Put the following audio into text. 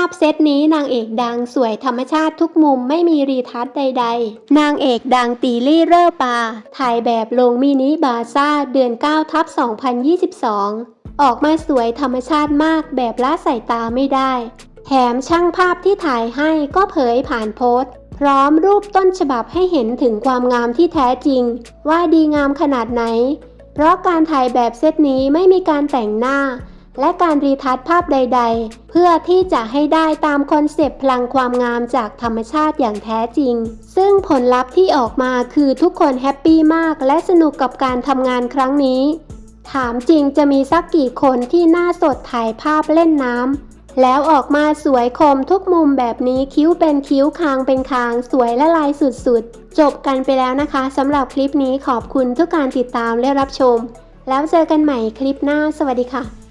าพเซตนี้นางเอกดังสวยธรรมชาติทุกมุมไม่มีรีทัชใด ๆ นางเอกดังตีลี่เรอปา ถ่ายแบบลงมินิบาซ่าเดือน9ทับ2022 ออกมาสวยธรรมชาติมากแบบละสายตาไม่ได้ แถมช่างภาพที่ถ่ายให้ก็เผยผ่านโพสต์ พร้อมรูปต้นฉบับให้เห็นถึงความงามที่แท้จริง ว่าดีงามขนาดไหน เพราะการถ่ายแบบเซตนี้ไม่มีการแต่งหน้า และการรีทัชภาพใด ๆ เพื่อที่จะให้ได้ตามคอนเซปต์พลังความงามจากธรรมชาติอย่างแท้จริง ซึ่งผลลัพธ์ที่ออกมาคือทุกคนแฮปปี้มากและสนุกกับการทำงานครั้งนี้ ถามจริงจะมีสักกี่คนที่หน้าสดถ่ายภาพเล่นน้ำแล้วออกมาสวยคมทุกมุมแบบนี้คิ้วเป็นคิ้วคางเป็นคาง สวยและลายสุดๆ จบกันไปแล้วนะคะสำหรับคลิปนี้ขอบคุณทุกการติดตามและรับชม แล้วเจอกันใหม่คลิปหน้าสวัสดีค่ะ